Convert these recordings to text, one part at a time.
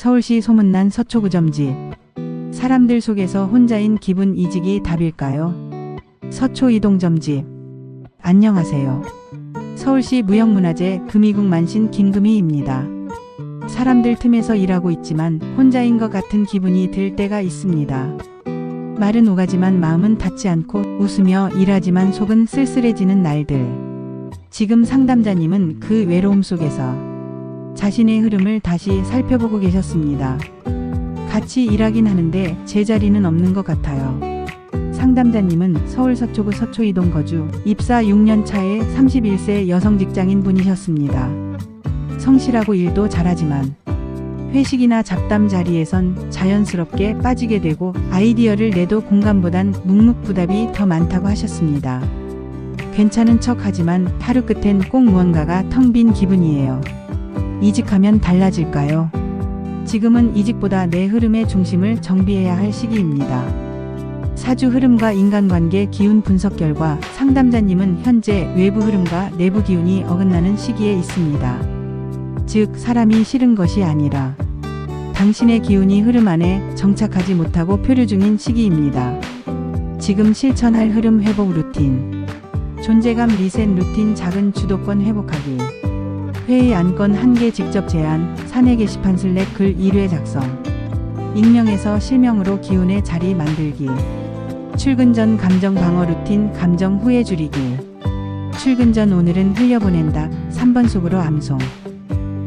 서울시 소문난 서초구점지. 사람들 속에서 혼자인 기분 이직이 답일까요? 서초 이동점지. 안녕하세요. 서울시 무형문화재 금이국 만신 김금희입니다. 사람들 틈에서 일하고 있지만 혼자인 것 같은 기분이 들 때가 있습니다. 말은 오가지만 마음은 닿지 않고 웃으며 일하지만 속은 쓸쓸해지는 날들. 지금 상담자님은 그 외로움 속에서 자신의 흐름을 다시 살펴보고 계셨습니다. 같이 일하긴 하는데 제자리는 없는 것 같아요. 상담자님은 서울 서초구 서초이동 거주, 입사 6년 차의 31세 여성 직장인 분이셨습니다. 성실하고 일도 잘하지만 회식이나 잡담 자리에선 자연스럽게 빠지게 되고 아이디어를 내도 공감보단 묵묵부답이 더 많다고 하셨습니다. 괜찮은 척 하지만 하루 끝엔 꼭 무언가가 텅 빈 기분이에요. 이직하면 달라질까요? 지금은 이직보다 내 흐름의 중심을 정비해야 할 시기입니다. 사주 흐름과 인간관계 기운 분석 결과 상담자님은 현재 외부 흐름과 내부 기운이 어긋나는 시기에 있습니다. 즉, 사람이 싫은 것이 아니라 당신의 기운이 흐름 안에 정착하지 못하고 표류 중인 시기입니다. 지금 실천할 흐름 회복 루틴. 존재감 리셋 루틴 작은 주도권 회복하기. 회의 안건 한 개 직접 제안, 사내 게시판 슬랙 글 1회 작성. 익명에서 실명으로 기운의 자리 만들기. 출근 전 감정 방어 루틴 감정 후에 줄이기. 출근 전 오늘은 흘려보낸다. 3번 속으로 암송.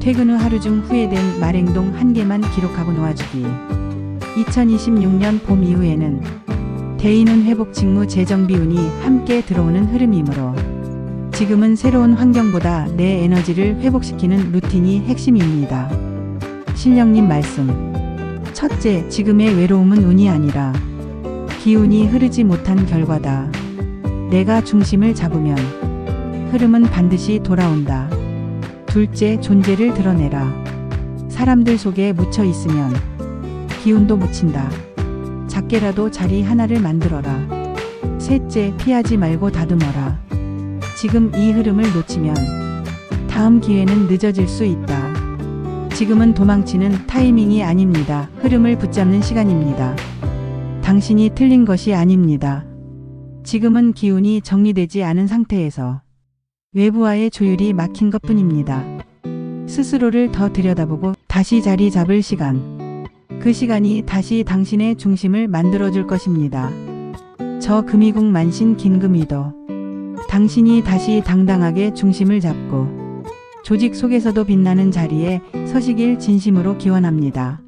퇴근 후 하루 중 후회된 말행동 한 개만 기록하고 놓아주기. 2026년 봄 이후에는 대인운 회복 직무 재정 비운이 함께 들어오는 흐름이므로 지금은 새로운 환경보다 내 에너지를 회복시키는 루틴이 핵심입니다. 신령님 말씀. 첫째, 지금의 외로움은 운이 아니라 기운이 흐르지 못한 결과다. 내가 중심을 잡으면 흐름은 반드시 돌아온다. 둘째, 존재를 드러내라. 사람들 속에 묻혀 있으면 기운도 묻힌다. 작게라도 자리 하나를 만들어라. 셋째, 피하지 말고 다듬어라. 지금 이 흐름을 놓치면 다음 기회는 늦어질 수 있다. 지금은 도망치는 타이밍이 아닙니다. 흐름을 붙잡는 시간입니다. 당신이 틀린 것이 아닙니다. 지금은 기운이 정리되지 않은 상태에서 외부와의 조율이 막힌 것 뿐입니다. 스스로를 더 들여다보고 다시 자리 잡을 시간. 그 시간이 다시 당신의 중심을 만들어줄 것입니다. 저 금이국 만신 긴금이도 당신이 다시 당당하게 중심을 잡고 조직 속에서도 빛나는 자리에 서시길 진심으로 기원합니다.